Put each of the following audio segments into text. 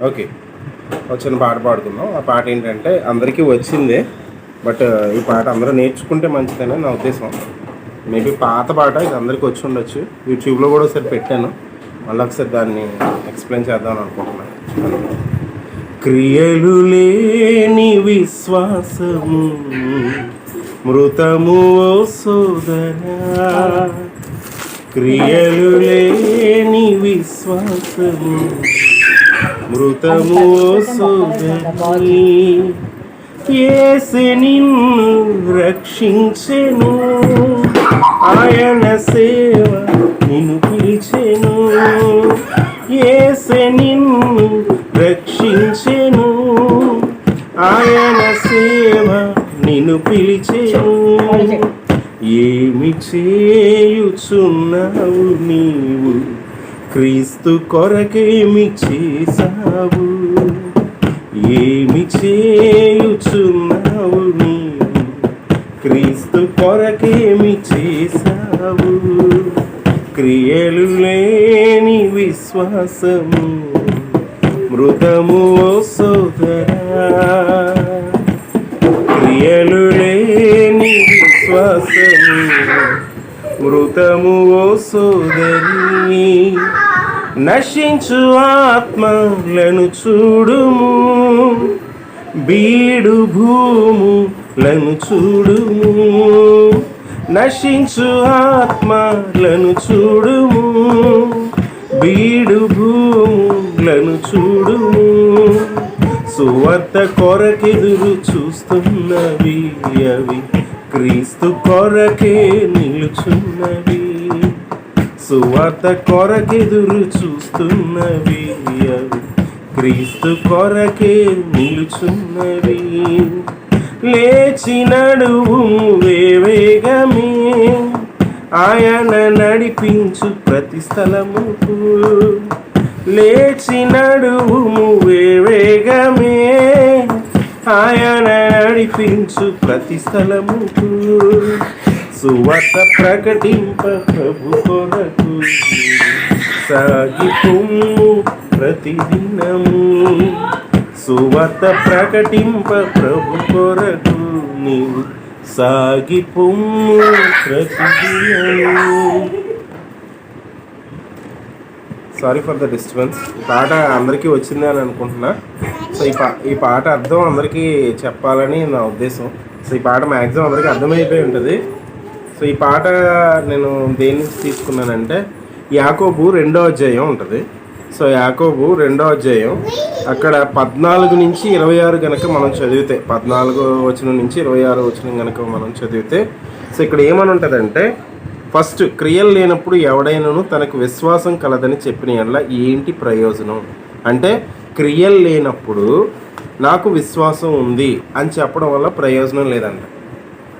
Okay. ఒక చిన్న పాట పాడుకుందాం. ఆ పాట ఏంటంటే అందరికీ వచ్చిందే బట్ ఈ పాట అందరూ నేర్చుకుంటే మంచిదని నా ఉద్దేశం. మేబీ పాత పాట ఇది అందరికీ వచ్చి ఉండొచ్చు. యూట్యూబ్లో కూడా ఒకసారి పెట్టాను. మళ్ళీ ఒకసారి దాన్ని ఎక్స్ప్లెయిన్ చేద్దాం అనుకుంటున్నాను క్రియలు లేని విశ్వాసము మృతము సోదరా క్రియలు లేని విశ్వాసము మృతము సోదరి యేసు నిన్ను రక్షించెను. ఆయన సేవ నిన్ను పిలిచెను. యేసు నిన్ను రక్షించెను. ఆయన సేవ నిన్ను పిలిచెను. ఏమి చేయుచున్నావు నీవు? క్రీస్తు కొరకేమి చేసావు ఏమి చేయుచున్నావు నీవు? క్రీస్తు కొరకేమి చేసావు క్రియలు లేని విశ్వాసము మృతము సోదరా. క్రియలు లేని విశ్వాసము మృతము ఓ సోదరి. నశించు ఆత్మలను చూడుము. బీడు భూములను చూడుము. నశించు ఆత్మలను చూడుము. బీడు భూములను చూడుము. సువర్త కొరకెదురు చూస్తున్నవి అవి. క్రీస్తు కొరకే నిలుచున్నవి. సువార్త కొరకెదురు చూస్తున్నవి అవి. క్రీస్తు కొరకే నిలుచున్నవి. లేచినడు వేవేగమే ఆయన నడిపించు ప్రతి స్థలముకు లేచినడు వేవేగమే ఆయన నడిపించు ప్రతి స్థలముకు సువత ప్రకటింప ప్రభు కొరకు సాగిపుము ప్రతిదినము. సువత ప్రకటింప ప్రభు కొరకు నీవు సాగిపుము ప్రతిదినము. సారీ ఫర్ ద డిస్టర్బెన్స్ ఈ పాట అందరికీ వచ్చింది అని అనుకుంటున్నా. సో ఈ పా ఈ పాట అర్థం అందరికీ చెప్పాలని నా ఉద్దేశం. సో ఈ పాట మ్యాక్సిమం అందరికీ అర్థమైపోయి ఉంటుంది. సో ఈ పాట నేను దేని నుంచి తీసుకున్నానంటే యాకోబు రెండో అధ్యాయం ఉంటుంది. సో యాకోబు రెండో అధ్యాయం అక్కడ పద్నాలుగు నుంచి ఇరవై ఆరు కనుక మనం చదివితే పద్నాలుగు వచనం నుంచి ఇరవై ఆరు వచనం కనుక మనం చదివితే సో ఇక్కడ ఏమని ఉంటుందంటే ఫస్ట్ క్రియలు లేనప్పుడు ఎవడైనాను తనకు విశ్వాసం కలదని చెప్పిన ఎడల ఏంటి ప్రయోజనం? అంటే క్రియలు లేనప్పుడు నాకు విశ్వాసం ఉంది అని చెప్పడం వల్ల ప్రయోజనం లేదంట.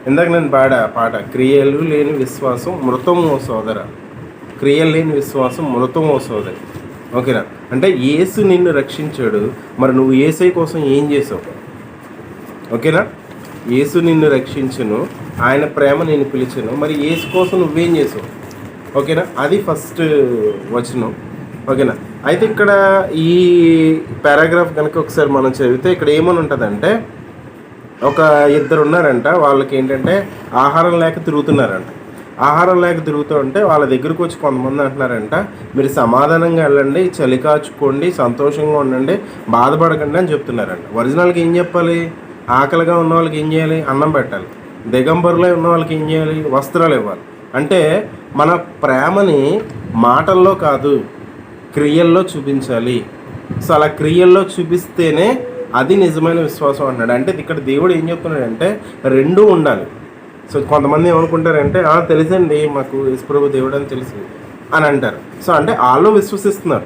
ఇందాక నేను పాడా పాట క్రియలు లేని విశ్వాసం మృతము సోదర. క్రియలు లేని విశ్వాసం మృతమో సోదరి. ఓకేనా? అంటే యేసు నిన్ను రక్షించాడు. మరి నువ్వు ఏసై కోసం ఏం చేసావు? ఓకేనా? యేసు నిన్ను రక్షించను. ఆయన ప్రేమ నేను పిలిచాను. మరి యేసు కోసం నువ్వేం చేసావు? ఓకేనా? అది ఫస్ట్ వచనం. ఓకేనా? అయితే ఇక్కడ ఈ పారాగ్రాఫ్ కనుక ఒకసారి మనం చదివితే ఇక్కడ ఏమని ఉంటుందంటే ఒక ఇద్దరు ఉన్నారంట వాళ్ళకి ఏంటంటే ఆహారం లేక తిరుగుతున్నారంట. ఆహారం లేక తిరుగుతూ ఉంటే వాళ్ళ దగ్గరకు వచ్చి కొంతమంది అంటున్నారంట మీరు సమాధానంగా వెళ్ళండి చలి కాచుకోండి సంతోషంగా ఉండండి బాధపడకండి అని చెప్తున్నారంట. ఒరిజినల్కి ఏం చెప్పాలి? ఆకలిగా ఉన్న వాళ్ళకి ఏం చేయాలి? అన్నం పెట్టాలి. దిగంబరులో ఉన్న వాళ్ళకి ఏం చేయాలి? వస్త్రాలు ఇవ్వాలి. అంటే మన ప్రేమని మాటల్లో కాదు క్రియల్లో చూపించాలి. సో అలా క్రియల్లో చూపిస్తేనే అది నిజమైన విశ్వాసం అంటున్నాడు. అంటే ఇక్కడ దేవుడు ఏం చెప్తున్నాడంటే రెండూ ఉండాలి. సో కొంతమంది ఏమనుకుంటారంటే "ఆ, తెలుసండి మాకు యశ్ప్రభు దేవుడు అని తెలుసు అని అంటారు. సో అంటే వాళ్ళు విశ్వసిస్తున్నారు.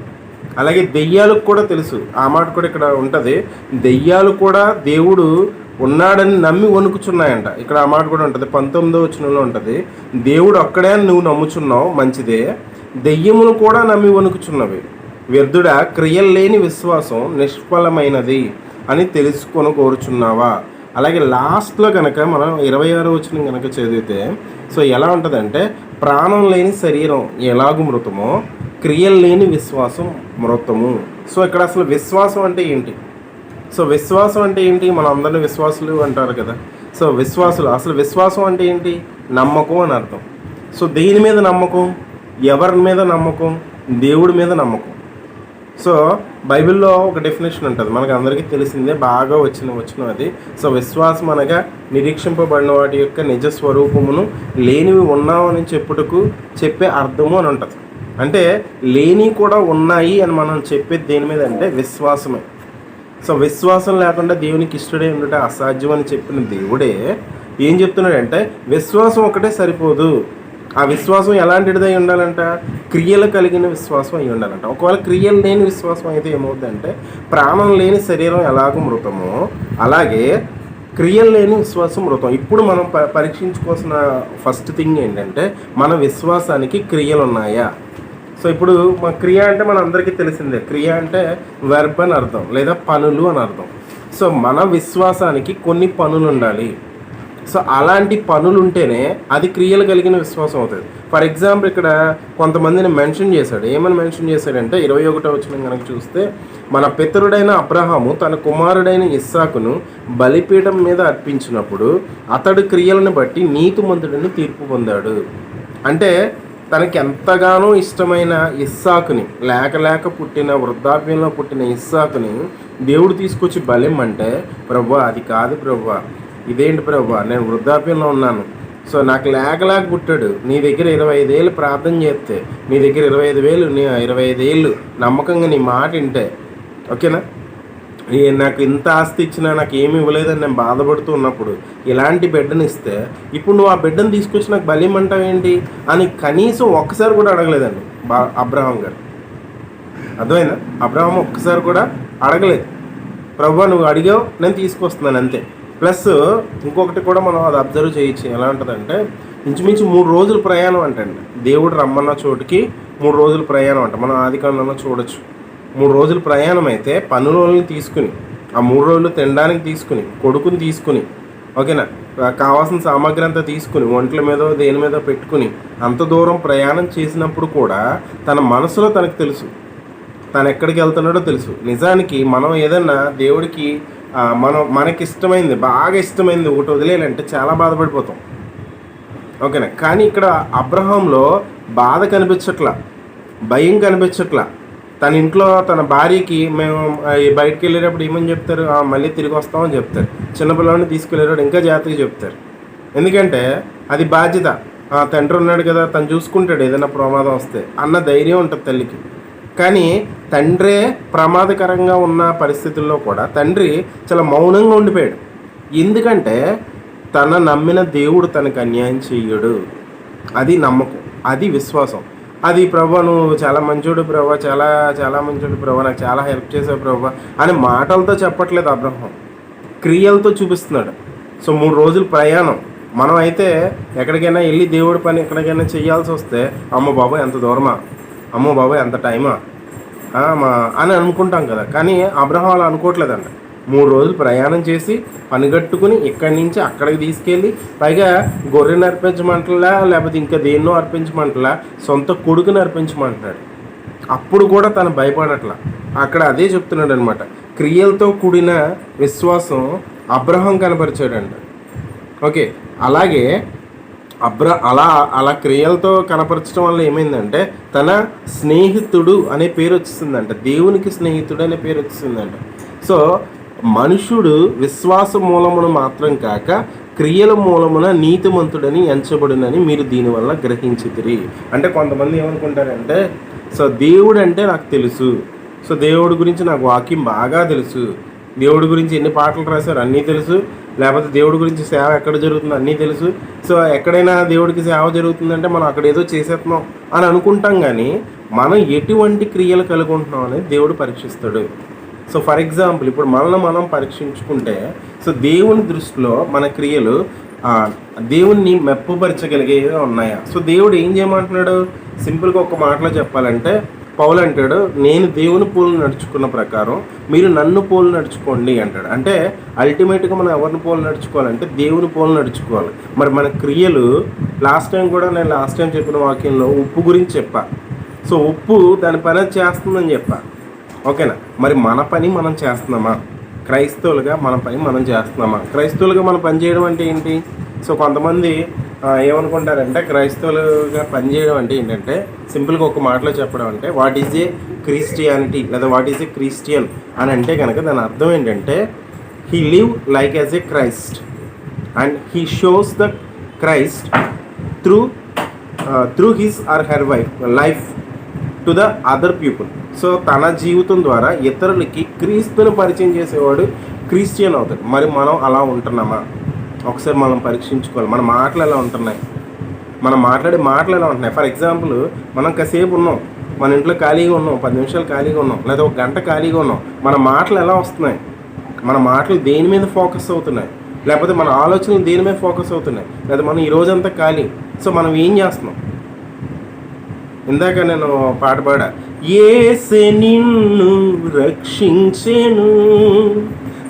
అలాగే దెయ్యాలకు కూడా తెలుసు. ఆ మాట కూడా ఇక్కడ ఉంటుంది. దెయ్యాలు కూడా దేవుడు ఉన్నాడని నమ్మి వణుకుచున్నాయంట. ఇక్కడ ఆ మాట కూడా ఉంటుంది. పంతొమ్మిదో వచనంలో ఉంటుంది. దేవుడు అక్కడే అని నువ్వు నమ్ముచున్నావు మంచిదే. దెయ్యమును కూడా నమ్మి వణుకుచున్నవి. వ్యర్థుడ క్రియలు లేని విశ్వాసం నిష్ఫలమైనది. అని తెలుసుకొని కోరుచున్నావా? అలాగే లాస్ట్లో కనుక మనం ఇరవై ఆరు వచ్చిన కనుక చదివితే సో ఎలా ఉంటుందంటే ప్రాణం లేని శరీరం ఎలాగు మృతమో క్రియలు లేని విశ్వాసం మృతము. సో ఇక్కడ అసలు విశ్వాసం అంటే ఏంటి? సో విశ్వాసం అంటే ఏంటి? మన అందరిని విశ్వాసులు అంటారు కదా. సో విశ్వాసులు అసలు విశ్వాసం అంటే ఏంటి? నమ్మకం అని అర్థం. సో దేని మీద నమ్మకం ఎవరి మీద నమ్మకం? దేవుడి మీద నమ్మకం. సో బైబిల్లో ఒక డెఫినేషన్ ఉంటుంది. మనకు అందరికీ తెలిసిందే బాగా వచ్చిన వచ్చిన అది. సో విశ్వాసం అనగా నిరీక్షింపబడిన వాటి యొక్క నిజ స్వరూపమును లేనివి ఉన్నామని చెప్పుటకు చెప్పే అర్థము అని ఉంటుంది. అంటే లేని కూడా ఉన్నాయి అని మనం చెప్పేది దేని మీద అంటే విశ్వాసమే. సో విశ్వాసం లేకుండా దేవునికి ఇష్టడే ఉండటం అసాధ్యం అని చెప్పిన దేవుడే ఏం చెప్తున్నాడంటే విశ్వాసం ఒకటే సరిపోదు. ఆ విశ్వాసం ఎలాంటిదై ఉండాలంట? క్రియలు కలిగిన విశ్వాసం అయి ఉండాలంట. ఒకవేళ క్రియలు లేని విశ్వాసం అయితే ఏమవుతుందంటే ప్రాణం లేని శరీరం ఎలాగో మృతమో అలాగే క్రియలు లేని విశ్వాసం మృతం. ఇప్పుడు మనం ప పరీక్షించుకోవాల్సిన ఫస్ట్ థింగ్ ఏంటంటే మన విశ్వాసానికి క్రియలు ఉన్నాయా సో ఇప్పుడు మా క్రియ అంటే మన అందరికీ తెలిసిందే. క్రియ అంటే వెర్బ్ అని అర్థం లేదా పనులు అని అర్థం. సో మన విశ్వాసానికి కొన్ని పనులు ఉండాలి సో అలాంటి పనులు ఉంటేనే అది క్రియలు కలిగిన విశ్వాసం అవుతుంది. ఫర్ ఎగ్జాంపుల్ ఇక్కడ కొంతమందిని మెన్షన్ చేశాడు. ఏమని మెన్షన్ చేశాడంటే ఇరవై ఒకటో వచ్చిన కనుక చూస్తే మన పితరుడైన అబ్రహాము తన కుమారుడైన ఇస్సాకును బలిపీఠం మీద అర్పించినప్పుడు అతడు క్రియలను బట్టి నీతిమంతుడిని తీర్పు పొందాడు. అంటే తనకి ఎంతగానో ఇష్టమైన ఇస్సాకుని లేక లేక పుట్టిన వృద్ధాప్యంలో పుట్టిన ఇస్సాకుని దేవుడు తీసుకొచ్చి బలిం అంటే ప్రభు అది కాదు ప్రభు ఇదేంటి ప్రభా? నేను వృద్ధాప్యంలో ఉన్నాను. సో నాకు లేక పుట్టాడు. నీ దగ్గర ఇరవై ఐదేళ్ళు ప్రార్థన చేస్తే నీ దగ్గర ఇరవై ఐదు వేలు నీ ఇరవై ఐదేళ్ళు నమ్మకంగా నీ మాట వింటే ఓకేనా? నాకు ఇంత ఆస్తి ఇచ్చినా నాకు ఏమి ఇవ్వలేదని నేను బాధపడుతూ ఉన్నప్పుడు ఇలాంటి బిడ్డను ఇస్తే ఇప్పుడు నువ్వు ఆ బిడ్డను తీసుకొచ్చి నాకు బలిమంటావు ఏంటి? అని కనీసం ఒక్కసారి కూడా అడగలేదండి బా అబ్రహాం గారు. అర్థమైనా అబ్రహాం ఒక్కసారి కూడా అడగలేదు. ప్రభు నువ్వు అడిగావు నేను తీసుకొస్తున్నాను అంతే. ప్లస్ ఇంకొకటి కూడా మనం అది అబ్జర్వ్ చేయొచ్చు. ఎలా ఉంటుందంటే ఇంచుమించు మూడు రోజుల ప్రయాణం అంటండి. దేవుడు రమ్మన్న చోటుకి మూడు రోజుల ప్రయాణం అంట. మనం ఆది కాలంలో చూడొచ్చు. మూడు రోజుల ప్రయాణం అయితే పనులని తీసుకుని ఆ మూడు రోజులు తినడానికి తీసుకుని కొడుకుని తీసుకుని ఓకేనా? కావాల్సిన సామాగ్రి అంతా తీసుకుని ఒంట్ల మీద దేని మీద పెట్టుకుని అంత దూరం ప్రయాణం చేసినప్పుడు కూడా తన మనసులో తనకు తెలుసు. తను ఎక్కడికి వెళ్తున్నాడో తెలుసు. నిజానికి మనం ఏదన్నా దేవుడికి మనం మనకి ఇష్టమైంది బాగా ఇష్టమైంది ఒకటి వదిలేయాలంటే చాలా బాధపడిపోతాం. ఓకేనా? కానీ ఇక్కడ అబ్రహంలో బాధ కనిపించట్లా భయం కనిపించట్లా. తన ఇంట్లో తన భార్యకి మేము బయటకు బయటికి వెళ్ళేటప్పుడు ఏమని చెప్తారు? మళ్ళీ తిరిగి వస్తామని చెప్తారు. చిన్నపిల్లవాడిని తీసుకెళ్ళేటప్పుడు ఇంకా జాగ్రత్తగా చెప్తారు. ఎందుకంటే అది బాధ్యత. ఆ, తండ్రి ఉన్నాడు కదా తను చూసుకుంటాడు ఏదైనా ప్రమాదం వస్తే. అన్న ధైర్యం ఉంటుంది తల్లికి. కానీ తండ్రే ప్రమాదకరంగా ఉన్న పరిస్థితుల్లో కూడా తండ్రి చాలా మౌనంగా ఉండిపోయాడు. ఎందుకంటే తన నమ్మిన దేవుడు తనకు అన్యాయం చేయడు. అది నమ్మకం అది విశ్వాసం. అది ప్రభా నువ్వు చాలా మంచోడు ప్రభా చాలా చాలా మంచోడు ప్రభా నాకు చాలా హెల్ప్ చేసావు ప్రభా అని మాటలతో చెప్పట్లేదు అబ్రహం. క్రియలతో చూపిస్తున్నాడు. సో మూడు రోజులు ప్రయాణం. మనం అయితే ఎక్కడికైనా వెళ్ళి దేవుడి పని ఎక్కడికైనా చేయాల్సి వస్తే అమ్మ బాబాయ్ ఎంత దూరమా? అమ్మో బాబాయ్ ఎంత టైమా? మా అని అనుకుంటాం కదా. కానీ అబ్రహం అలా అనుకోవట్లేదంట. మూడు రోజులు ప్రయాణం చేసి పనిగట్టుకుని ఇక్కడి నుంచి అక్కడికి తీసుకెళ్ళి పైగా గొర్రెని అర్పించమంటలా లేకపోతే ఇంకా దేన్నో అర్పించమంటలా సొంత కొడుకుని అర్పించమంటున్నాడు. అప్పుడు కూడా తను భయపడట్లా. అక్కడ అదే చెప్తున్నాడు అనమాట క్రియలతో కూడిన విశ్వాసం అబ్రహం కనపరిచాడంట. ఓకే అలాగే అబ్ర అలా అలా క్రియలతో కనపరచడం వల్ల ఏమైందంటే తన స్నేహితుడు అనే పేరు వచ్చిందంట దేవునికి స్నేహితుడు అనే పేరు వచ్చిందంట సో మనుషుడు విశ్వాస మూలమును మాత్రం కాక క్రియల మూలమున నీతిమంతుడని ఎంచబడునని మీరు దీనివల్ల గ్రహించితిరి. అంటే కొంతమంది ఏమనుకుంటారంటే సో దేవుడు అంటే నాకు తెలుసు. సో దేవుడి గురించి నాకు వాక్యం బాగా తెలుసు. దేవుడి గురించి ఎన్ని పాటలు రాశారు అన్నీ తెలుసు. లేకపోతే దేవుడి గురించి సేవ ఎక్కడ జరుగుతుందో అన్నీ తెలుసు. సో ఎక్కడైనా దేవుడికి సేవ జరుగుతుందంటే మనం అక్కడ ఏదో చేసేస్తున్నాం అని అనుకుంటాం కానీ మనం ఎటువంటి క్రియలు కలిగి ఉంటున్నాం అనేది దేవుడు పరీక్షిస్తాడు. సో ఫర్ ఎగ్జాంపుల్ ఇప్పుడు మనల్ని మనం పరీక్షించుకుంటే సో దేవుని దృష్టిలో మన క్రియలు దేవుణ్ణి మెప్పుపరచగలిగేవి ఉన్నాయా? సో దేవుడు ఏం చేయమంటున్నాడు? సింపుల్గా ఒక మాటలో చెప్పాలంటే పౌలు అంటాడు నేను దేవుని పోలు నడుచుకున్న ప్రకారం మీరు నన్ను పోలు నడుచుకోండి అంటాడు. అంటే అల్టిమేట్గా మనం ఎవరిని పోలు నడుచుకోవాలంటే దేవుని పోలు నడుచుకోవాలి. మరి మన క్రియలు లాస్ట్ టైం కూడా నేను లాస్ట్ టైం చెప్పిన వాక్యంలో ఉప్పు గురించి చెప్పా. సో ఉప్పు దాని పని చేస్తుందని చెప్పా. ఓకేనా? మరి మన పని మనం చేస్తున్నామా? క్రైస్తవులుగా మన పని మనం చేస్తున్నామా? క్రైస్తవులుగా మనం పని చేయడం అంటే ఏంటి? సో కొంతమంది ఏమనుకుంటారంటే క్రైస్తవులుగా పనిచేయడం అంటే ఏంటంటే సింపుల్గా ఒక మాటలో చెప్పడం అంటే వాట్ ఈజ్ ఏ క్రిస్టియానిటీ లేదా వాట్ ఈజ్ ఏ క్రిస్టియన్ అని అంటే కనుక దాని అర్థం ఏంటంటే he live like as a Christ and he shows the Christ through through his or her wife life to the other people so తన జీవితం ద్వారా ఇతరులకి క్రీస్తును పరిచయం చేసేవాడు క్రిస్టియన్ అవుతాడు. మరి మనం అలా ఉంటున్నామా? ఒకసారి మనం పరీక్షించుకోవాలి. మన మాటలు ఎలా ఉంటున్నాయి? మనం మాట్లాడే మాటలు ఎలా ఉంటున్నాయి? ఫర్ ఎగ్జాంపుల్ మనం కాసేపు ఉన్నాం. మన ఇంట్లో ఖాళీగా ఉన్నాం. పది నిమిషాలు ఖాళీగా ఉన్నాం. లేదా ఒక గంట ఖాళీగా ఉన్నాం. మన మాటలు ఎలా వస్తున్నాయి? మన మాటలు దేని మీద ఫోకస్ అవుతున్నాయి? లేకపోతే మన ఆలోచనలు దేని మీద ఫోకస్ అవుతున్నాయి? లేదా మనం ఈ రోజంతా ఖాళీ. సో మనం ఏం చేస్తున్నాం? ఇందాక నేను పాట పాడా. ఏసే నిన్ను రక్షించెను.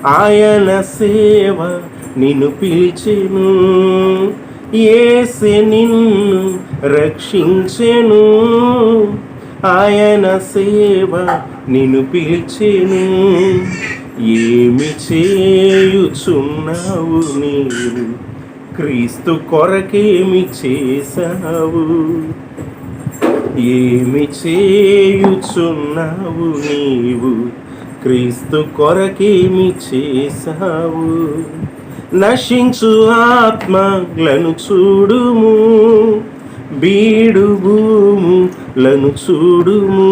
ఆయన సేవ నిన్ను పిలిచెను ఏసే నిన్ను రక్షించెను. ఆయన సేవ నిన్ను పిలిచెను ఏమి చేయుచున్నావు నీవు? క్రీస్తు కొరకేమి చేసావు ఏమి చేయుచున్నావు నీవు? క్రీస్తు కొరకేమి చేసావు నశించు ఆత్మలను చూడుము బీడు భూములను చూడుము.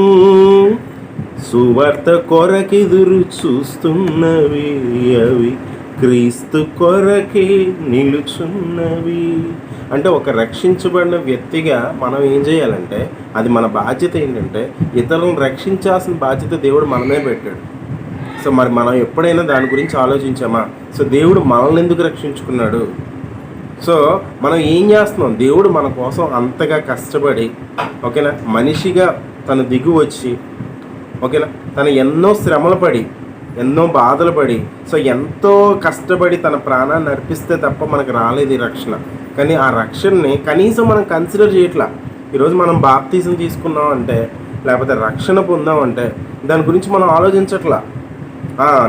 సువార్త కొరకెదురు చూస్తున్నవి అవి క్రీస్తు కొరకే నిలుచున్నవి. అంటే ఒక రక్షించబడిన వ్యక్తిగా మనం ఏం చేయాలంటే అది మన బాధ్యత ఏంటంటే ఇతరులను రక్షించాల్సిన బాధ్యత దేవుడు మనమే పెట్టాడు. సో మరి మనం ఎప్పుడైనా దాని గురించి ఆలోచించామా? సో దేవుడు మనల్ని ఎందుకు రక్షించుకున్నాడు? సో మనం ఏం చేస్తున్నాం? దేవుడు మన కోసం అంతగా కష్టపడి ఓకేనా? మనిషిగా తను దిగు వచ్చి ఓకేనా? తను ఎన్నో శ్రమలు పడి ఎన్నో బాధలు పడి సో ఎంతో కష్టపడి తన ప్రాణాన్ని అర్పిస్తే తప్ప మనకు రాలేదు ఈ రక్షణ. కానీ ఆ రక్షణని కనీసం మనం కన్సిడర్ చేయట్లా. ఈరోజు మనం బాప్తీసం తీసుకున్నాం అంటే లేకపోతే రక్షణ పొందాం అంటే దాని గురించి మనం ఆలోచించట్లా.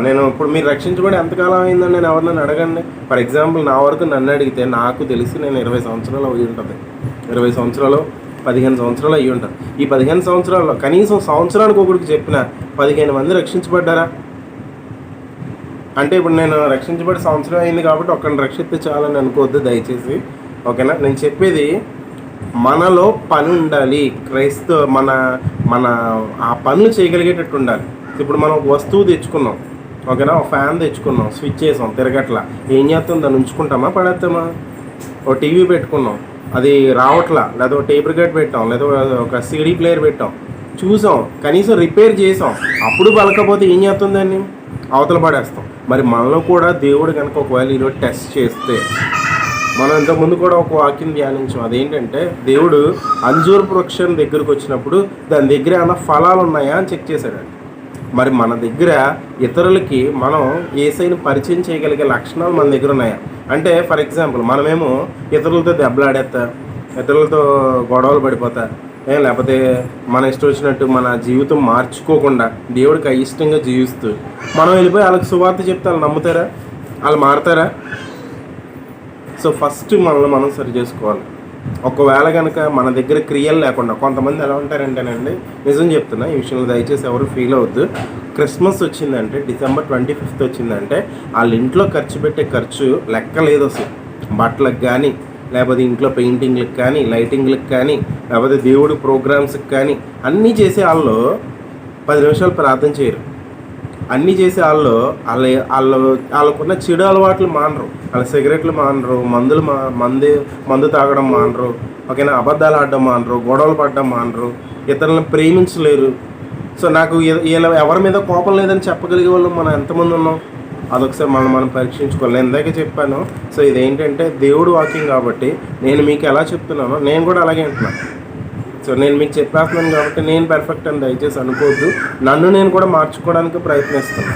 నేను ఇప్పుడు మీరు రక్షించబడి ఎంతకాలం అయిందని నేను ఎవరినైనా అడగండి. ఫర్ ఎగ్జాంపుల్ నా వరకు నన్ను అడిగితే నాకు తెలిసి నేను ఇరవై సంవత్సరాలు అయ్యి ఉంటుంది. ఇరవై సంవత్సరాలు పదిహేను సంవత్సరాలు అయ్యి ఉంటారు ఈ పదిహేను సంవత్సరాల్లో కనీసం సంవత్సరానికి ఒకరికి చెప్పిన పదిహేను మంది రక్షించబడ్డారా? అంటే ఇప్పుడు నేను రక్షించబడి సంవత్సరం అయింది కాబట్టి ఒక్కరిని రక్షిస్తే చాలని అనుకోవద్దు దయచేసి. ఓకేనా? నేను చెప్పేది మనలో పని ఉండాలి క్రైస్తవ మన మన ఆ పనులు చేయగలిగేటట్టు ఉండాలి. ఇప్పుడు మనం ఒక వస్తువు తెచ్చుకున్నాం. ఓకేనా? ఒక ఫ్యాన్ తెచ్చుకున్నాం. స్విచ్ చేసాం. తిరగట్లా. ఏం చేస్తాం? దాన్ని ఉంచుకుంటామా? పడేస్తామా? ఒక టీవీ పెట్టుకున్నాం. అది రావట్లా. లేదా ఒక టేప్ రికార్డ్ పెట్టాం. లేదా ఒక సీడీ ప్లేయర్ పెట్టాం. చూసాం. కనీసం రిపేర్ చేసాం. అప్పుడు పలకపోతే ఏం చేస్తుంది దాన్ని? అవతల పడేస్తాం. మరి మనలో కూడా దేవుడు కనుక ఒకవేళ ఈరోజు టెస్ట్ చేస్తే మనం ఇంతకుముందు కూడా ఒక వాక్యం ధ్యానించాం. అదేంటంటే దేవుడు అంజూర్ వృక్షం దగ్గరకు వచ్చినప్పుడు దాని దగ్గర ఏమైనా ఫలాలు ఉన్నాయా అని చెక్ చేశాడు మరి మన దగ్గర ఇతరులకి మనం ఏసైని పరిచయం చేయగలిగే లక్షణాలు మన దగ్గర ఉన్నాయా? అంటే ఫర్ ఎగ్జాంపుల్ మనమేమో ఇతరులతో దెబ్బలాడేస్తా ఇతరులతో గొడవలు పడిపోతా ఏ లేకపోతే మన ఇష్టం వచ్చినట్టు మన జీవితం మార్చుకోకుండా దేవుడికి అయిష్టంగా జీవిస్తూ మనం వెళ్ళిపోయి వాళ్ళకి సువార్త చెప్తే వాళ్ళు నమ్ముతారా? వాళ్ళు మారతారా? సో ఫస్ట్ మనల్ని మనం సరి చేసుకోవాలి. ఒకవేళ కనుక మన దగ్గర క్రియలు లేకుండా కొంతమంది ఎలా ఉంటారంటేనండి నిజం చెప్తున్నా ఈ విషయంలో దయచేసి ఎవరు ఫీల్ అవద్దు క్రిస్మస్ వచ్చిందంటే డిసెంబర్ ట్వంటీ ఫిఫ్త్ వచ్చిందంటే వాళ్ళ ఇంట్లో ఖర్చు పెట్టే ఖర్చు లెక్క లేదు అసలు. బట్టలకు కానీ లేకపోతే ఇంట్లో పెయింటింగ్లకు కానీ లైటింగ్లకు కానీ లేకపోతే దేవుడి ప్రోగ్రామ్స్కి కానీ అన్నీ చేసే వాళ్ళు పది నిమిషాలు ప్రార్థన చేయరు. అన్నీ చేసే వాళ్ళు వాళ్ళ వాళ్ళు వాళ్ళకున్న చెడు అలవాట్లు మానరు. వాళ్ళ సిగరెట్లు మానరు మందులు మా మందు మందు తాగడం మానరు ఓకేనా? అబద్ధాలు ఆడడం మానరు గొడవలు పడడం మానరు ఇతరులను ప్రేమించలేరు. సో నాకు వీళ్ళ ఎవరి మీద కోపం లేదని చెప్పగలిగే వాళ్ళు మనం ఎంతమంది ఉన్నాం? అదొకసారి మనం మనం పరీక్షించుకోవాలి. నేను ఇందాక చెప్పాను. సో ఇదేంటంటే దేవుడు వాక్యం కాబట్టి నేను మీకు ఎలా చెప్తున్నానో నేను కూడా అలాగే అంటున్నాను. సో నేను మీకు చెప్పేస్తున్నాను కాబట్టి నేను పర్ఫెక్ట్ అని దయచేసి అనుకోవద్దు. నన్ను నేను కూడా మార్చుకోవడానికి ప్రయత్నిస్తాను.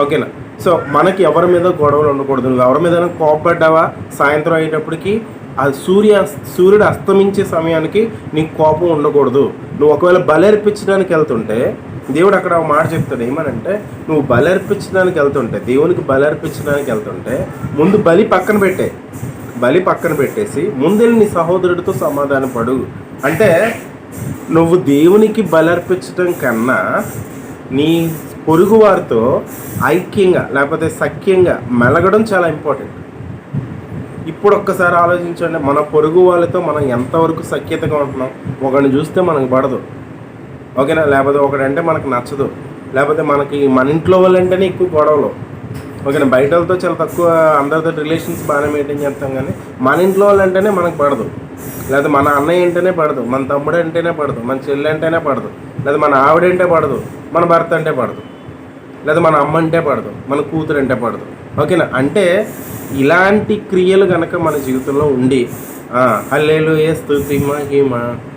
ఓకేనా? సో మనకి ఎవరి మీద గొడవలు ఉండకూడదు. నువ్వు ఎవరి మీద కోపడ్డావా? సాయంత్రం అయ్యేటప్పటికి ఆ సూర్య సూర్యుడు అస్తమించే సమయానికి నీకు కోపం ఉండకూడదు. నువ్వు ఒకవేళ బలర్పించడానికి వెళ్తుంటే దేవుడు అక్కడ ఒక మాట చెప్తాడు ఏమనంటే నువ్వు బలర్పించడానికి వెళ్తుంటే దేవునికి బలర్పించడానికి వెళ్తుంటే ముందు బలి పక్కన పెట్టే బలి పక్కన పెట్టేసి ముందెళ్ళి నీ సహోదరుడితో సమాధానపడు. అంటే నువ్వు దేవునికి బలర్పించడం కన్నా నీ పొరుగు వారితో ఐక్యంగా లేకపోతే సఖ్యంగా మెలగడం చాలా ఇంపార్టెంట్ ఇప్పుడు ఒక్కసారి ఆలోచించండి మన పొరుగు వాళ్ళతో మనం ఎంతవరకు సఖ్యతగా ఉంటున్నాం? ఒకరిని చూస్తే మనకు పడదు. ఓకేనా? లేకపోతే ఒకడంటే మనకు నచ్చదు. లేకపోతే మనకి మన ఇంట్లో వాళ్ళంటేనే ఎక్కువ గొడవలు. ఓకేనా బయట వాళ్ళతో చాలా తక్కువ అందరితో రిలేషన్స్ బాగానే మెయింటైన్ చేస్తాం కానీ మన ఇంట్లో వాళ్ళంటేనే మనకు పడదు. లేదా మన అన్నయ్య అంటేనే పడదు మన తమ్ముడు అంటేనే పడదు మన చెల్లి అంటేనే పడదు లేదా మన ఆవిడంటే పడదు మన భర్త అంటే పడదు లేదా మన అమ్మ అంటే పడదు మన కూతురు అంటే పడదు. ఓకేనా? అంటే ఇలాంటి క్రియలు కనుక మన జీవితంలో ఉండి హల్లేలు ఏ స్థుతి మహిమ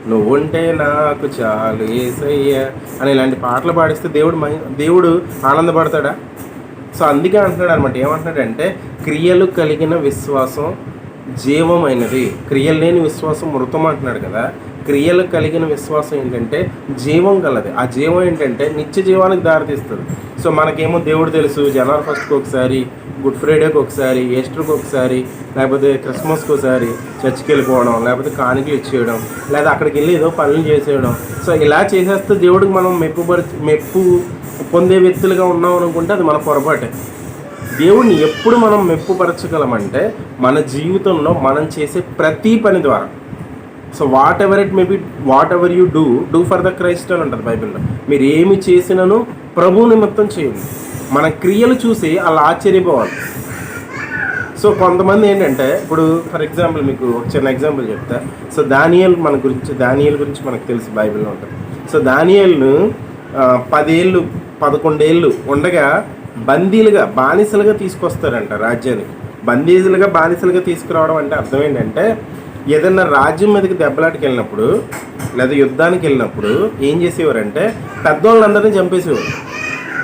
నువ్వుంటే నాకు చాలు ఏసయ్య అని ఇలాంటి పాటలు పాడిస్తే దేవుడు మహి దేవుడు ఆనందపడతాడా? సో అందుకే అంటున్నాడు అనమాట. ఏమంటున్నాడంటే క్రియలు కలిగిన విశ్వాసం జీవమైనది. క్రియలు లేని విశ్వాసం మృతం అంటున్నాడు కదా. క్రియలు కలిగిన విశ్వాసం ఏంటంటే జీవం కలది ఆ జీవం ఏంటంటే నిత్య జీవానికి దారితీస్తుంది. సో మనకేమో దేవుడు తెలుసు జనవరి ఫస్ట్కి ఒకసారి గుడ్ ఫ్రైడేకి ఒకసారి ఈస్టర్కి ఒకసారి లేకపోతే క్రిస్మస్కి ఒకసారి చర్చికి వెళ్ళిపోవడం లేకపోతే కానుకలు ఇచ్చేయడం లేదా అక్కడికి వెళ్ళి ఏదో పనులు చేసేయడం. సో ఇలా చేసేస్తే దేవుడికి మనం మెప్పు మెప్పు పొందే వ్యక్తులుగా ఉన్నాం అనుకుంటే అది మన పొరపాటే. దేవుడిని ఎప్పుడు మనం మెప్పుపరచగలమంటే మన జీవితంలో మనం చేసే ప్రతి పని ద్వారా. So whatever it may whatever you do do for the Christ అని ఉంటుంది బైబిల్లో. మీరు ఏమి చేసినను ప్రభు నిమిత్తం చేయండి. మన క్రియలు చూసి అలా ఆశ్చర్యపోవాలి. సో కొంతమంది ఏంటంటే ఇప్పుడు ఫర్ ఎగ్జాంపుల్ మీకు ఒక చిన్న ఎగ్జాంపుల్ చెప్తా. సో దానియల్ మన గురించి దానియల్ గురించి మనకు తెలుసు బైబిల్లో ఉంటుంది. సో దానియల్ను పదేళ్ళు పదకొండేళ్ళు ఉండగా బందీలుగా బానిసలుగా తీసుకొస్తారంట రాజ్యానికి. బందీలుగా బానిసలుగా తీసుకురావడం అంటే అర్థం ఏంటంటే ఏదైనా రాజ్యం మీదకి దెబ్బలాటికి వెళ్ళినప్పుడు లేదా యుద్ధానికి వెళ్ళినప్పుడు ఏం చేసేవారంటే పెద్దోళ్ళందరినీ చంపేసేవారు.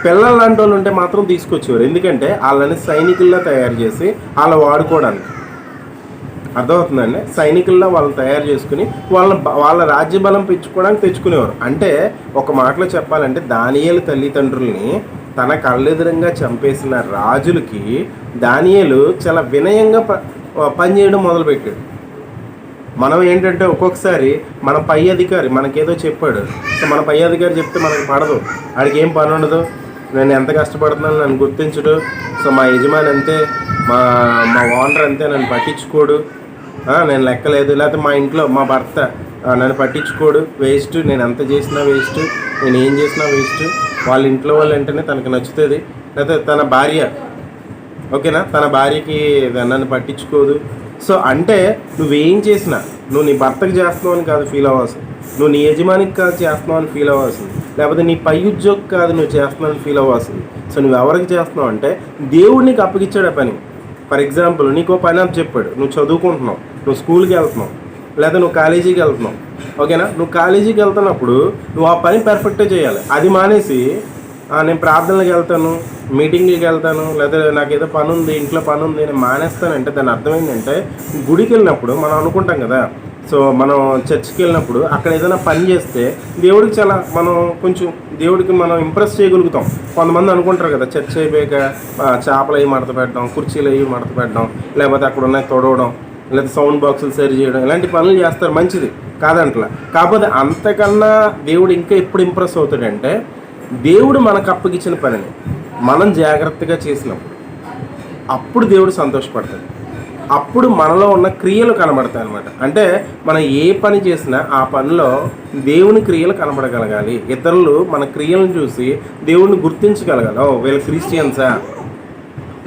పిల్లలు లాంటి వాళ్ళు ఉంటే మాత్రం తీసుకొచ్చేవారు. ఎందుకంటే వాళ్ళని సైనికుల్లా తయారు చేసి వాళ్ళ వాడుకోవడానికి. అర్థమవుతుందండి? సైనికుల్లో వాళ్ళని తయారు చేసుకుని వాళ్ళ వాళ్ళ రాజ్య బలం పెంచుకోవడానికి తెచ్చుకునేవారు. అంటే ఒక మాటలో చెప్పాలంటే దానియేలు తల్లిదండ్రుల్ని తన కళ్ళెదురంగా చంపేసిన రాజులకి దానియేలు చాలా వినయంగా ప పనిచేయడం మొదలుపెట్టాడు. మనం ఏంటంటే ఒక్కొక్కసారి మన పై అధికారి మనకేదో చెప్పాడు. సో మన పై అధికారి చెప్తే మనకు పడదు. ఆడికి ఏం పని ఉండదు నేను ఎంత కష్టపడుతున్నాను నన్ను గుర్తించడు. సో మా యజమాని అంతే మా మా ఓనర్ అంతే నన్ను పట్టించుకోడు. నేను లెక్కలేదు. లేకపోతే మా ఇంట్లో మా భర్త నన్ను పట్టించుకోడు. వేస్ట్ నేను ఎంత చేసినా వేస్ట్ నేను ఏం చేసినా వేస్ట్. వాళ్ళ ఇంట్లో వాళ్ళు అంటేనే తనకు నచ్చుతుంది. లేకపోతే తన భార్య ఓకేనా? తన భార్యకి నన్ను పట్టించుకోదు. సో అంటే నువ్వేం చేసినా నువ్వు నీ భర్తకి చేస్తున్నావు అని కాదు ఫీల్ అవ్వాల్సింది. నువ్వు నీ యజమానికి కాదు చేస్తున్నావు అని ఫీల్ అవ్వాల్సింది. లేకపోతే నీ పై ఉద్యోగం కాదు నువ్వు చేస్తున్నావు అని ఫీల్ అవ్వాల్సింది. సో నువ్వు ఎవరికి చేస్తున్నావు అంటే దేవుడు నీకు అప్పగిచ్చాడు ఆ పని. ఫర్ ఎగ్జాంపుల్ నీకు ఓ పని అని చెప్పాడు. నువ్వు చదువుకుంటున్నావు నువ్వు స్కూల్కి వెళ్తున్నావు లేదా నువ్వు కాలేజీకి వెళ్తున్నావు. ఓకేనా నువ్వు కాలేజీకి వెళ్తున్నప్పుడు నువ్వు ఆ పని పర్ఫెక్ట్గా చేయాలి. అది మానేసి "ఆ, నేను ప్రార్థనలకు వెళ్తాను మీటింగ్కి వెళ్తాను లేదా నాకు ఏదో పని ఉంది ఇంట్లో పని ఉంది నేను మానేస్తానంటే దాని అర్థం ఏంటంటే గుడికి వెళ్ళినప్పుడు మనం అనుకుంటాం కదా సో మనం చర్చికి వెళ్ళినప్పుడు అక్కడ ఏదైనా పని చేస్తే దేవుడికి చాలా మనం కొంచెం దేవుడికి మనం ఇంప్రెస్ చేయగలుగుతాం. కొంతమంది అనుకుంటారు కదా చర్చ్ అయిపోయాక చేపలు అవి మడత పెట్టడం కుర్చీలు అవి మడత పెట్టడం లేకపోతే అక్కడ ఉన్నాయి తొడవడం లేదా సౌండ్ బాక్సులు సరి చేయడం ఇలాంటి పనులు చేస్తారు మంచిది కాదంటలా. కాకపోతే అంతకన్నా దేవుడు ఇంకా ఎప్పుడు ఇంప్రెస్ అవుతాడంటే దేవుడు మనకు అప్పగిచ్చిన పనిని మనం జాగ్రత్తగా చేసినప్పుడు అప్పుడు దేవుడు సంతోషపడతాడు. అప్పుడు మనలో ఉన్న క్రియలు కనబడతాయి అనమాట అంటే మనం ఏ పని చేసినా ఆ పనిలో దేవుని క్రియలు కనబడగలగాలి. ఇతరులు మన క్రియలను చూసి దేవుణ్ణి గుర్తించగలగాలి. ఓ వీళ్ళు క్రిస్టియన్సా?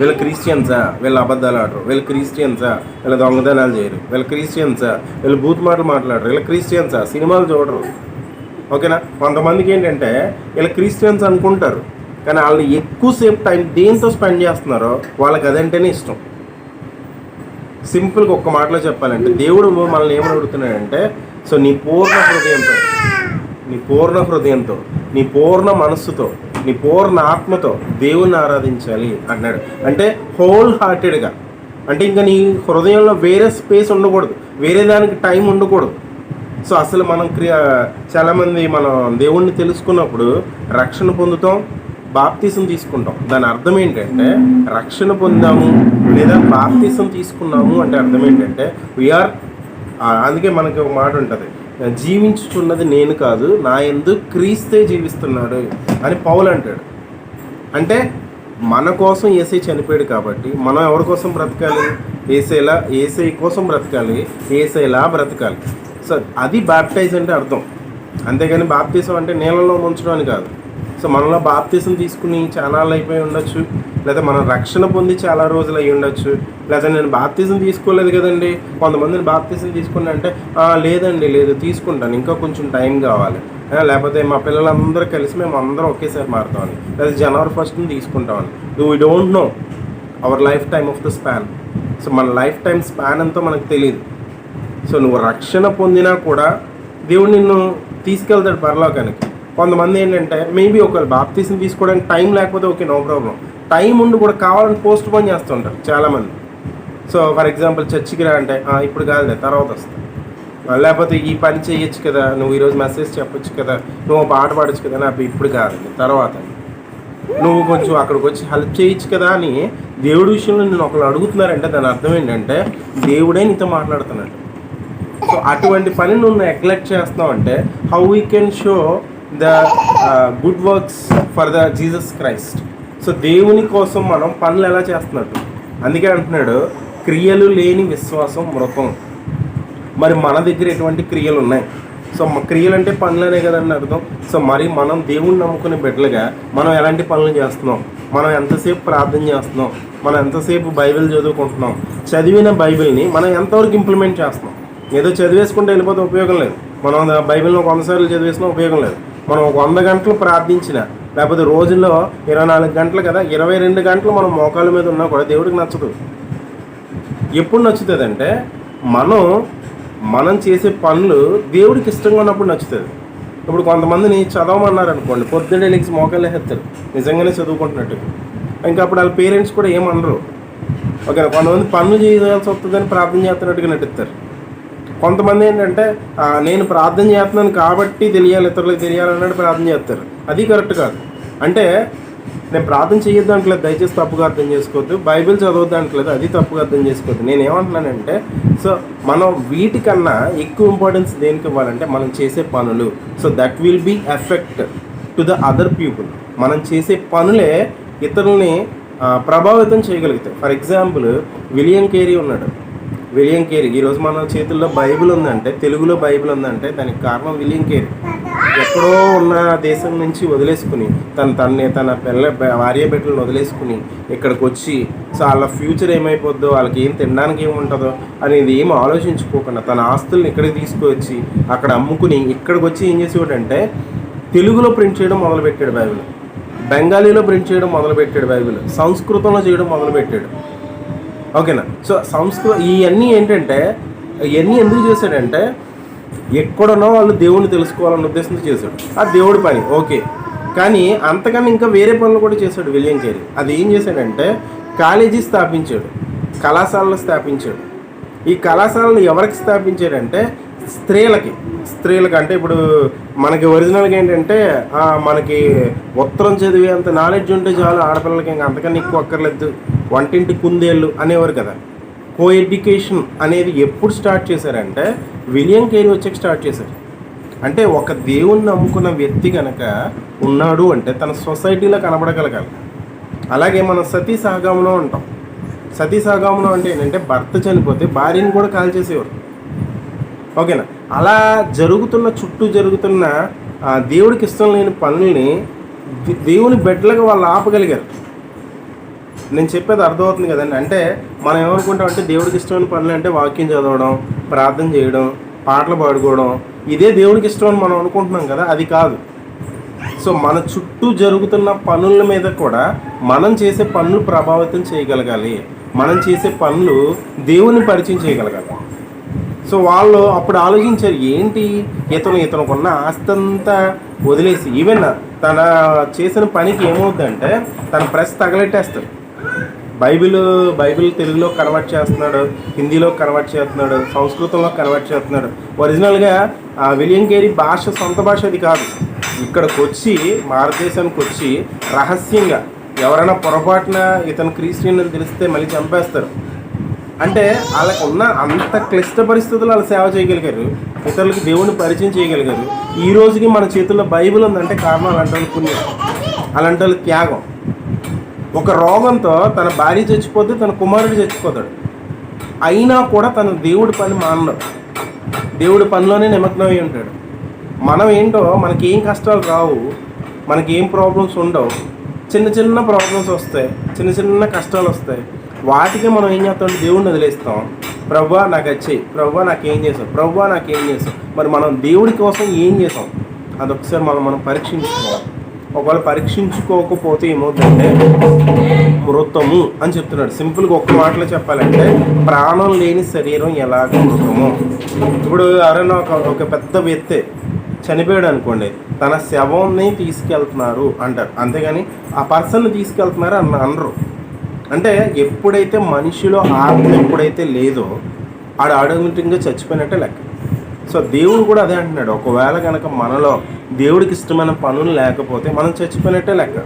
వీళ్ళు క్రిస్టియన్సా? వీళ్ళ అబద్ధాలు ఆడరు. వీళ్ళు క్రిస్టియన్సా? వీళ్ళు దొంగదనాలు చేయరు. వీళ్ళు క్రిస్టియన్సా? వీళ్ళు బూత్ మాటలు మాట్లాడరు. వీళ్ళు క్రిస్టియన్సా? సినిమాలు చూడరు. ఓకేనా? కొంతమందికి ఏంటంటే వీళ్ళు క్రిస్టియన్స్ అనుకుంటారు. కానీ వాళ్ళు ఎక్కువసేపు టైం దేంతో స్పెండ్ చేస్తున్నారో వాళ్ళకి అదంటేనే ఇష్టం. సింపుల్గా ఒక్క మాటలో చెప్పాలంటే దేవుడు మనల్ని ఏమని అడుగుతున్నాడంటే సో నీ పూర్ణ హృదయంతో నీ పూర్ణ హృదయంతో నీ పూర్ణ మనస్సుతో నీ పూర్ణ ఆత్మతో దేవుణ్ణి ఆరాధించాలి అన్నాడు అంటే హోల్ హార్టెడ్గా అంటే ఇంకా నీ హృదయంలో వేరే స్పేస్ ఉండకూడదు. వేరే దానికి టైం ఉండకూడదు. సో అసలు మనం క్రియా చాలామంది మనం దేవుణ్ణి తెలుసుకున్నప్పుడు రక్షణ పొందుతాం బాప్తీసం తీసుకుంటాం. దాని అర్థం ఏంటంటే రక్షణ పొందాము లేదా బాప్తీసం తీసుకున్నాము అంటే అర్థం ఏంటంటే వీఆర్ అందుకే మనకి ఒక మాట ఉంటుంది. జీవించుచున్నది నేను కాదు నా ఎందు క్రీస్తే జీవిస్తున్నాడు అని పౌలు అంటాడు. అంటే మన కోసం ఏసై చనిపోయాడు కాబట్టి మనం ఎవరి కోసం బ్రతకాలి? ఏసైలా ఏసై కోసం బ్రతకాలి ఏసైలా బ్రతకాలి. సో అది బాప్టైజ్ అంటే అర్థం. అంతేగాని బాప్తీసం అంటే నీళ్ళలో ముంచడం అని కాదు. సో మనలో బాప్తీసం తీసుకుని చాలా అయిపోయి ఉండొచ్చు. లేదా మనం రక్షణ పొంది చాలా రోజులు అయి ఉండొచ్చు. లేదా నేను బాప్తీసం తీసుకోలేదు కదండి. కొంతమందిని బాప్తీసం తీసుకున్నా అంటే లేదండి లేదు తీసుకుంటాను. ఇంకా కొంచెం టైం కావాలి. లేకపోతే మా పిల్లలందరూ కలిసి మేము అందరం ఒకేసారి మారుతామని. లేదా జనవరి ఫస్ట్ని తీసుకుంటామని. We don't know our life time of the span so మన లైఫ్ టైం స్పాన్ ఎంతో మనకు తెలియదు సో నువ్వు రక్షణ పొందినా కూడా దేవుడు నిన్ను తీసుకెళ్తాడు పరలోకానికి. కొంతమంది ఏంటంటే మేబీ ఒకవేళ బాప్తీసం తీసుకోవడానికి టైం లేకపోతే ఓకే నో ప్రాబ్లం టైం ఉండి కూడా కావాలని పోస్ట్ పోన్ చేస్తుంటారు చాలామంది. సో ఫర్ ఎగ్జాంపుల్ చర్చికి రా అంటే ఇప్పుడు కాదులే తర్వాత వస్తా. లేకపోతే ఈ పని చేయొచ్చు కదా నువ్వు ఈరోజు మెసేజ్ చెప్పొచ్చు కదా నువ్వు పాట పాడొచ్చు కదా నాకు ఇప్పుడు కాదు తర్వాత. నువ్వు కొంచెం అక్కడికి వచ్చి హెల్ప్ చేయొచ్చు కదా అని దేవుడి విషయంలో నేను ఒకరు అడుగుతున్నారంటే దాని అర్థం ఏంటంటే దేవుడే నీతో మాట్లాడుతున్నాడు. సో అటువంటి పని నువ్వు నెగ్లెక్ట్ చేస్తున్నావు అంటే how we can show the good works for the Jesus Christ so దేవుని కోసం మనం పనులు ఎలా చేస్తున్నట్టు అందుకే అంటున్నాడు క్రియలు లేని విశ్వాసం మృతం. మరి మన దగ్గర ఎటువంటి క్రియలు ఉన్నాయి? సో క్రియలు అంటే పనులనే కదండి అర్థం. సో మరి మనం దేవుణ్ణి నమ్ముకునే బిడ్డలుగా మనం ఎలాంటి పనులు చేస్తున్నాం? మనం ఎంతసేపు ప్రార్థన చేస్తున్నాం? మనం ఎంతసేపు బైబిల్ చదువుకుంటున్నాం? చదివిన బైబిల్ని మనం ఎంతవరకు ఇంప్లిమెంట్ చేస్తున్నాం? ఏదో చదివేసుకుంటే వెళ్ళిపోతే ఉపయోగం లేదు. మనం బైబిల్ని ఒక వంద సార్లు చదివేసినా ఉపయోగం లేదు. మనం ఒక వంద గంటలు ప్రార్థించిన లేకపోతే రోజుల్లో ఇరవై నాలుగు గంటలు కదా ఇరవై రెండు గంటలు మనం మోకాల మీద ఉన్నా కూడా దేవుడికి నచ్చదు. ఎప్పుడు నచ్చుతుంది అంటే మనం మనం చేసే పనులు దేవుడికి ఇష్టంగా ఉన్నప్పుడు నచ్చుతుంది. ఇప్పుడు కొంతమందిని చదవమన్నారు అనుకోండి పొద్దున్నే లేచి మోకాళ్ళే హెత్తారు నిజంగానే చదువుకుంటున్నట్టు. ఇంకా అప్పుడు వాళ్ళ పేరెంట్స్ కూడా ఏమనరు. ఓకే కొంతమంది పనులు చేయాల్సి వస్తుందని ప్రార్థన చేస్తున్నట్టుగా నటిస్తారు. కొంతమంది ఏంటంటే నేను ప్రార్థన చేస్తున్నాను కాబట్టి తెలియాలి ఇతరులకు తెలియాలి అన్నట్టు ప్రార్థన చేస్తారు. అది కరెక్ట్ కాదు. అంటే నేను ప్రార్థన చేయొద్దు అంటలేదు దయచేసి తప్పుగా అర్థం చేసుకోవద్దు. బైబిల్ చదవద్దు అంటలేదు అది తప్పుగా అర్థం చేసుకోవద్దు. నేను ఏమంటున్నానంటే సో మనం వీటికన్నా ఎక్కువ ఇంపార్టెన్స్ దేనికి ఇవ్వాలంటే మనం చేసే పనులు. So that will be effect to the other people మనం చేసే పనులే ఇతరుల్ని ప్రభావితం చేయగలుగుతాయి. ఫర్ ఎగ్జాంపుల్ విలియం కేరీ ఉన్నాడు. William Carey. ఈరోజు మన చేతుల్లో బైబిల్ ఉందంటే తెలుగులో బైబిల్ ఉందంటే దానికి కారణం విలియం కేరీ. ఎక్కడో ఉన్న దేశం నుంచి వదిలేసుకుని తన తన్ని తన పిల్ల భార్య బిడ్డలను వదిలేసుకుని ఇక్కడికి వచ్చి సో వాళ్ళ ఫ్యూచర్ ఏమైపోద్దో వాళ్ళకి ఏం తినడానికి ఏముంటుందో అనేది ఏం ఆలోచించుకోకుండా తన ఆస్తుల్ని ఇక్కడికి తీసుకువచ్చి అక్కడ అమ్ముకుని ఇక్కడికి వచ్చి ఏం చేసేవాడంటే తెలుగులో ప్రింట్ చేయడం మొదలుపెట్టాడు బైబిల్. బెంగాలీలో ప్రింట్ చేయడం మొదలుపెట్టాడు బైబిల్. సంస్కృతంలో చేయడం మొదలుపెట్టాడు. ఓకేనా? సో సంస్కృ ఇవన్నీ ఏంటంటే ఇవన్నీ ఎందుకు చేశాడంటే ఎక్కడున్నా వాళ్ళు దేవుణ్ణి తెలుసుకోవాలన్న ఉద్దేశంతో చేశాడు. ఆ దేవుడి పని ఓకే. కానీ అంతకన్నా ఇంకా వేరే పనులు కూడా చేశాడు విలియం కేరీ. అది ఏం చేశాడంటే కాలేజీ స్థాపించాడు కళాశాలలు స్థాపించాడు. ఈ కళాశాలను ఎవరికి స్థాపించాడంటే స్త్రీలకి. స్త్రీలకి అంటే ఇప్పుడు మనకి ఒరిజినల్గా ఏంటంటే మనకి ఉత్తరం చదివే అంత నాలెడ్జ్ ఉంటే చాలు ఆడపిల్లలకి ఇంకా అంతకన్నా ఎక్కువ అక్కర్లేదు. వంటింటి కుందేళ్ళు అనేవారు కదా. కో ఎడ్యుకేషన్ అనేది ఎప్పుడు స్టార్ట్ చేశారంటే విలియం కేరీ వచ్చాక స్టార్ట్ చేశారు. అంటే ఒక దేవుణ్ణి నమ్ముకున్న వ్యక్తి కనుక ఉన్నాడు అంటే తన సొసైటీలో కనబడగలగాలి. అలాగే మనం సతీ సహగమనం ఉంటాం. సతీ సహగమనం అంటే ఏంటంటే భర్త చనిపోతే భార్యను కూడా కాల్ చేసేవారు ఓకేనా? అలా జరుగుతున్న చుట్టూ జరుగుతున్న ఆ, దేవుడికి ఇష్టం లేని పనుల్ని దేవుని బెడ్లకు వాళ్ళు ఆపగలిగారు. నేను చెప్పేది అర్థమవుతుంది కదండి. అంటే మనం ఏమనుకుంటాం అంటే దేవుడికి ఇష్టమైన పనులు అంటే వాక్యం చదవడం ప్రార్థన చేయడం పాటలు పాడుకోవడం. ఇదే దేవుడికి ఇష్టం అని మనం అనుకుంటున్నాం కదా అది కాదు. సో మన చుట్టూ జరుగుతున్న పనుల మీద కూడా మనం చేసే పనులు ప్రభావితం చేయగలగాలి. మనం చేసే పనులు దేవుని పరిచయం చేయగలగాలి. సో వాళ్ళు అప్పుడు ఆలోచించారు ఏంటి? ఇతను ఇతనుకున్న ఆస్తి అంతా వదిలేసి ఈవెన్ తన చేసిన పనికి ఏమవుద్దంటే తన ప్రెస్ తగలెట్టేస్తారు బైబిల్ బైబిల్ తెలుగులో కన్వర్ట్ చేస్తున్నాడు హిందీలో కన్వర్ట్ చేస్తున్నాడు సంస్కృతంలో కన్వర్ట్ చేస్తున్నాడు. ఒరిజినల్గా ఆ విలియం కేరీ భాష సొంత భాష అది కాదు. ఇక్కడికి వచ్చి భారతదేశానికి వచ్చి రహస్యంగా ఎవరైనా పొరపాటున ఇతను క్రీస్టియన్ అని తెలిస్తే మళ్ళీ చంపేస్తారు. అంటే వాళ్ళకు ఉన్న అంత క్లిష్ట పరిస్థితుల్లో వాళ్ళు సేవ చేయగలిగారు. ఇతరులకు దేవుని పరిచయం చేయగలిగారు. ఈ రోజుకి మన చేతుల్లో బైబిల్ ఉందంటే కారణం అలాంటి వాళ్ళు పుణ్యం అలాంటి వాళ్ళు త్యాగం. ఒక రోగంతో తన భార్య చచ్చిపోతే తన కుమారుడు చచ్చిపోతాడు. అయినా కూడా తన దేవుడి పని మానడు. దేవుడి పనిలోనే నిమగ్నమై ఉంటాడు. మనం ఏంటో మనకి ఏం కష్టాలు రావు మనకి ఏం ప్రాబ్లమ్స్ ఉండవు. చిన్న చిన్న ప్రాబ్లమ్స్ వస్తాయి చిన్న చిన్న కష్టాలు వస్తాయి. వాటికి మనం ఏం చేస్తాం? దేవుడిని వదిలేస్తాం. ప్రవ్వా నాకు వచ్చాయి ప్రవ్వా నాకేం చేసావు ప్రవ్వా నాకేం చేసావు మరి మనం దేవుడి కోసం ఏం చేసాం అదొకసారి మనం మనం పరీక్షించుకోవాలి. ఒకవేళ పరీక్షించుకోకపోతే ఏమవుతుందంటే మృతము అని చెప్తున్నాడు. సింపుల్గా ఒక్క మాటలో చెప్పాలంటే ప్రాణం లేని శరీరం ఎలాగ మృతము. ఇప్పుడు ఎవరైనా ఒక ఒక పెద్ద వ్యక్తి చనిపోయాడు అనుకోండి తన శవంని తీసుకెళ్తున్నారు అంటారు. అంతేగాని ఆ పర్సన్ని తీసుకెళ్తున్నారు అన్న అనరు. అంటే ఎప్పుడైతే మనిషిలో ఆత్మ ఎప్పుడైతే లేదో ఆడు ఆటోమేటిక్గా చచ్చిపోయినట్టే లెక్క. సో దేవుడు కూడా అదే అంటున్నాడు. ఒకవేళ కనుక మనలో దేవుడికి ఇష్టమైన పనులు లేకపోతే మనం చచ్చిపోయినట్టే లెక్క.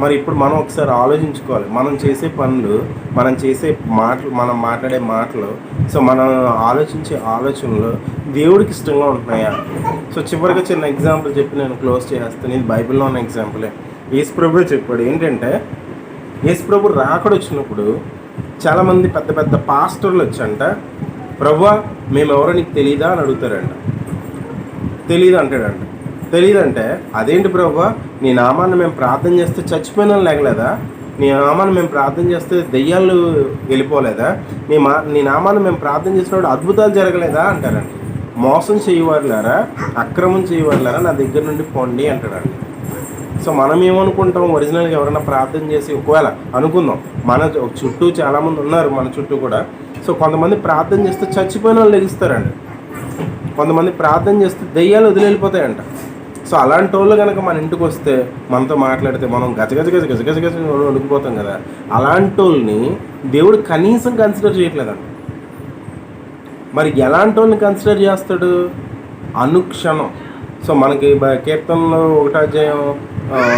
మరి ఇప్పుడు మనం ఒకసారి ఆలోచించుకోవాలి. మనం చేసే పనులు మనం చేసే మాటలు మనం మాట్లాడే మాటలు సో మనం ఆలోచించే ఆలోచనలు దేవుడికి ఇష్టంగా ఉంటున్నాయా? సో చివరిగా చిన్న ఎగ్జాంపుల్ చెప్పి నేను క్లోజ్ చేస్తాను. ఇది బైబిల్లో ఉన్న ఎగ్జాంపులే. యేసు ప్రభు చెప్పాడు ఏంటంటే యేసు ప్రభు రాకడొచ్చినప్పుడు చాలామంది పెద్ద పెద్ద పాస్టర్లు వచ్చంట. ప్రవ్వా మేము నీకు తెలియదా అని అడుగుతారంట. తెలీదు అంటాడంట. తెలియదంటే అదేంటి ప్రభా నీ నామాన్ని మేము ప్రార్థన చేస్తే చచ్చిపోయిన లేకలేదా? లేగలేదా నీ నామాన్ని మేము ప్రార్థన చేస్తే దెయ్యాలు వెళ్ళిపోలేదా? నీ మా నీ నామాన్ని మేము ప్రార్థన చేసినప్పుడు అద్భుతాలు జరగలేదా? అంటారండి మోసం చేయవారులారా? అక్రమం చేయవారులారా? నా దగ్గర నుండి పోండి అంటాడండి సో మనం ఏమనుకుంటాం ఒరిజినల్గా ఎవరైనా ప్రార్థన చేసి ఒకవేళ అనుకుందాం మన చుట్టూ చాలామంది ఉన్నారు మన చుట్టూ కూడా. సో కొంతమంది ప్రార్థన చేస్తే చచ్చిపోయిన వాళ్ళు లెగిస్తారండి. కొంతమంది ప్రార్థన చేస్తే దెయ్యాలు వదిలిపోతాయంట సో అలాంటి వాళ్ళు కనుక మన ఇంటికి వస్తే మనతో మాట్లాడితే మనం గజగజ గజ గజ గజ కదా. అలాంటి వాళ్ళని దేవుడు కనీసం కన్సిడర్ చేయట్లేదంట. మరి ఎలాంటి వాళ్ళని కన్సిడర్ చేస్తాడు? అనుక్షణం. సో మనకి కీర్తనలో ఒకటో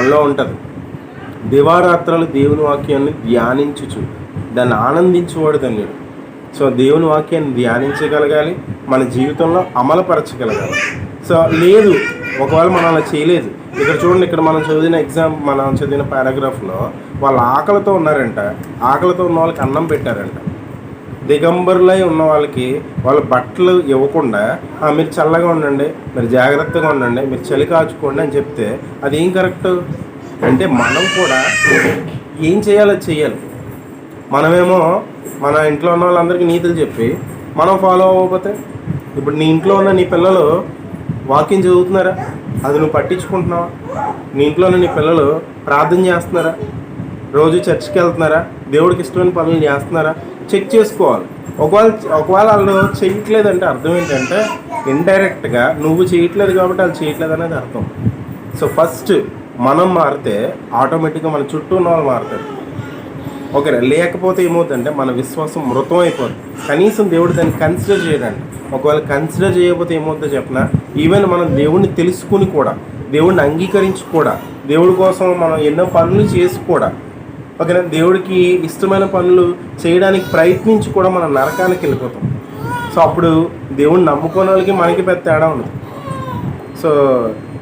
లో ఉంటుంది. దివారాత్రాలు దేవుని వాక్యాన్ని ధ్యానించుచు దాన్ని ఆనందించేవాడు ధన్యుడు. సో దేవుని వాక్యాన్ని ధ్యానించగలగాలి మన జీవితంలో అమలుపరచగలగాలి. సో లేదు ఒకవేళ మనం అలా చేయలేదు. ఇక్కడ చూడండి ఇక్కడ మనం చదివిన ఎగ్జామ్ మనం చదివిన పారాగ్రాఫ్లో వాళ్ళు ఆకలితో ఉన్నారంట ఆకలితో ఉన్న వాళ్ళకి అన్నం పెట్టారంట. దిగంబరులై ఉన్న వాళ్ళకి వాళ్ళ బట్టలు ఇవ్వకుండా "ఆ, మీరు చల్లగా ఉండండి మీరు జాగ్రత్తగా ఉండండి మీరు చలి కాచుకోండి అని చెప్తే అది ఏం కరెక్ట్? అంటే మనం కూడా ఏం చేయాలో చేయాలి మనమేమో మన ఇంట్లో ఉన్న వాళ్ళందరికీ నీతులు చెప్పి మనం ఫాలో అవ్వకపోతే? ఇప్పుడు నీ ఇంట్లో ఉన్న నీ పిల్లలు వాకింగ్ చదువుతున్నారా? అది నువ్వు పట్టించుకుంటున్నావా? నీ ఇంట్లో ఉన్న నీ పిల్లలు ప్రార్థన చేస్తున్నారా? రోజు చర్చికి వెళ్తున్నారా? దేవుడికి ఇష్టమైన పనులు చేస్తున్నారా? చెక్ చేసుకోవాలి. ఒకవేళ ఒకవేళ వాళ్ళు చేయట్లేదంటే అర్థం ఏంటంటే ఇండైరెక్ట్గా నువ్వు చేయట్లేదు కాబట్టి వాళ్ళు చేయట్లేదు అనేది అర్థం. సో ఫస్ట్ మనం మారితే ఆటోమేటిక్గా మన చుట్టూ ఉన్న వాళ్ళు మారుతారు. ఓకేనా లేకపోతే ఏమవుతుందంటే మన విశ్వాసం మృతం అయిపోతుంది కనీసం దేవుడు దాన్ని కన్సిడర్ చేయడండి. ఒకవేళ కన్సిడర్ చేయకపోతే ఏమవుతుందో చెప్పిన? ఈవెన్ మనం దేవుడిని తెలుసుకుని కూడా దేవుడిని అంగీకరించి కూడా దేవుడి కోసం మనం ఎన్నో పనులు చేసి కూడా ఓకేనా? దేవుడికి ఇష్టమైన పనులు చేయడానికి ప్రయత్నించి కూడా మనం నరకానికి వెళ్ళిపోతాం. సో అప్పుడు దేవుడిని నమ్ముకునే వాళ్ళకి మనకి పెద్ద తేడా ఉండదు. సో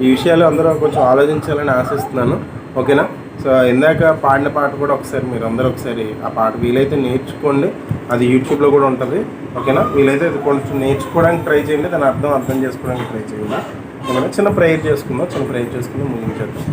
ఈ విషయాలు అందరూ కొంచెం ఆలోచించాలని ఆశిస్తున్నాను. ఓకేనా? సో ఇందాక పాడిన పాట కూడా ఒకసారి మీరు అందరూ ఒకసారి ఆ పాట వీలైతే నేర్చుకోండి. అది యూట్యూబ్లో కూడా ఉంటుంది. ఓకేనా? వీలైతే అది కొంచెం నేర్చుకోవడానికి ట్రై చేయండి. దాని అర్థం అర్థం చేసుకోవడానికి ట్రై చేయండి. ఓకేనా చిన్న ప్రేయర్ చేసుకుందాం. చిన్న ప్రేయర్ చేసుకుందాం. ముగించేద్దాం.